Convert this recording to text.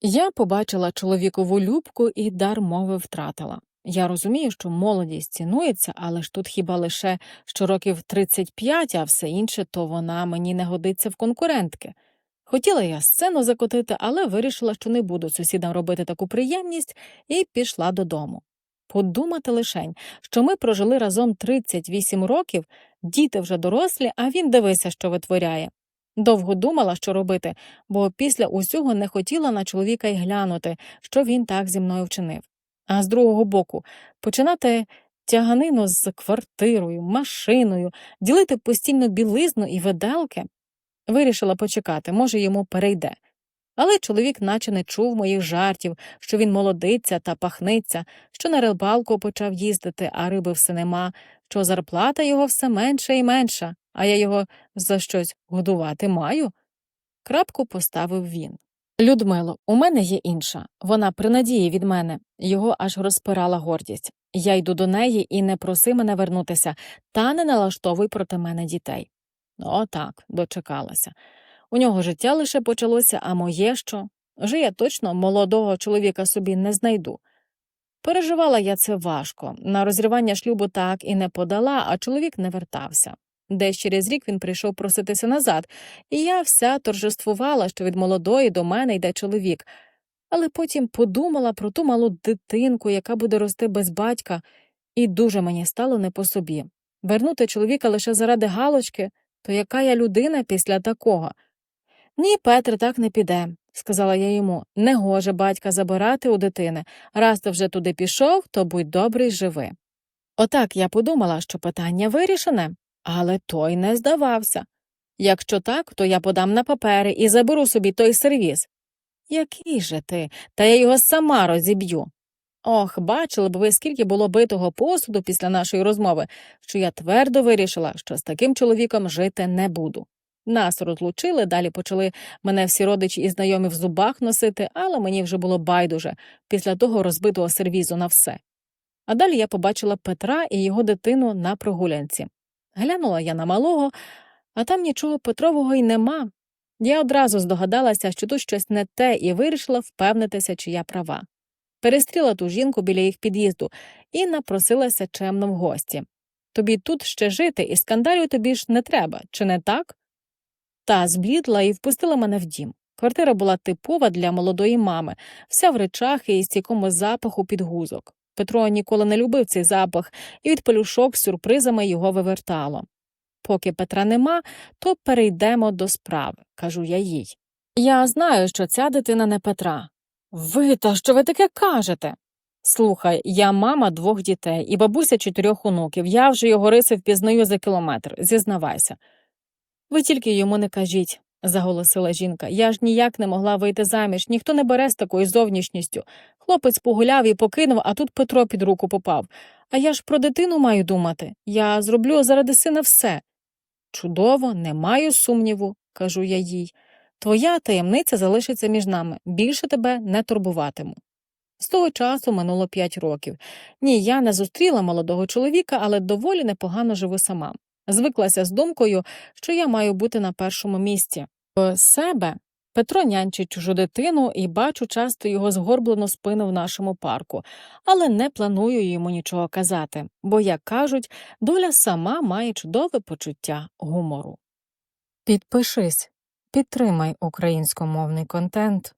Я побачила чоловікову любку і дар мови втратила. Я розумію, що молодість цінується, але ж тут хіба лише що років 35, а все інше, то вона мені не годиться в конкурентки. Хотіла я сцену закотити, але вирішила, що не буду сусідам робити таку приємність, і пішла додому. Подумати лишень, що ми прожили разом 38 років, діти вже дорослі, а він дивися, що витворяє. Довго думала, що робити, бо після усього не хотіла на чоловіка й глянути, що він так зі мною вчинив. А з другого боку, починати тяганину з квартирою, машиною, ділити постійно білизну і виделки. Вирішила почекати, може, йому перейде. Але чоловік наче не чув моїх жартів, що він молодиться та пахниться, що на рибалку почав їздити, а риби все нема, що зарплата його все менша і менша, а я його за щось годувати маю. Крапку поставив він. Людмило, у мене є інша. Вона при надії від мене. Його аж розпирала гордість. Я йду до неї і не проси мене вернутися, та не налаштовуй проти мене дітей. Отак, дочекалася. У нього життя лише почалося, а моє що? Вже я точно молодого чоловіка собі не знайду. Переживала я це важко. На розірвання шлюбу так і не подала, а чоловік не вертався. Десь через рік він прийшов проситися назад, і я вся торжествувала, що від молодої до мене йде чоловік. Але потім подумала про ту малу дитинку, яка буде рости без батька, і дуже мені стало не по собі. Вернути чоловіка лише заради галочки, то яка я людина після такого? Ні, Петр, так не піде, сказала я йому. Не гоже батька забирати у дитини. Раз ти вже туди пішов, то будь добрий, живи. Отак я подумала, що питання вирішене, але той не здавався. Якщо так, то я подам на папери і заберу собі той сервіз. Який же ти? Та я його сама розіб'ю. Ох, бачили б ви, скільки було битого посуду після нашої розмови, що я твердо вирішила, що з таким чоловіком жити не буду. Нас розлучили, далі почали мене всі родичі і знайомі в зубах носити, але мені вже було байдуже після того розбитого сервізу на все. А далі я побачила Петра і його дитину на прогулянці. Глянула я на малого, а там нічого Петрового й нема. Я одразу здогадалася, що тут щось не те, і вирішила впевнитися, чи я права. Перестріла ту жінку біля їх під'їзду і напросилася чемно в гості. Тобі тут ще жити, і скандалю тобі ж не треба, чи не так? Та зблідла і впустила мене в дім. Квартира була типова для молодої мами, вся в речах і стійкому запаху підгузок. Петро ніколи не любив цей запах, і від пелюшок з сюрпризами його вивертало. Поки Петра нема, то перейдемо до справи, кажу я їй. Я знаю, що ця дитина не Петра. Ви та що ви таке кажете? Слухай, я мама двох дітей і бабуся чотирьох онуків. Я вже його риси впізнаю за кілометр, зізнавайся. Ви тільки йому не кажіть, заголосила жінка. Я ж ніяк не могла вийти заміж, ніхто не бере з такою зовнішністю. Хлопець погуляв і покинув, а тут Петро під руку попав. А я ж про дитину маю думати. Я зроблю заради сина все. Чудово, не маю сумніву, кажу я їй. Твоя таємниця залишиться між нами, більше тебе не турбуватиму. З того часу минуло п'ять років. Ні, я не зустріла молодого чоловіка, але доволі непогано живу сама. Звиклася з думкою, що я маю бути на першому місці. В себе Петро нянчить чужу дитину і бачу часто його згорблену спину в нашому парку, але не планую йому нічого казати, бо, як кажуть, доля сама має чудове почуття гумору. Підпишись, підтримай українськомовний контент.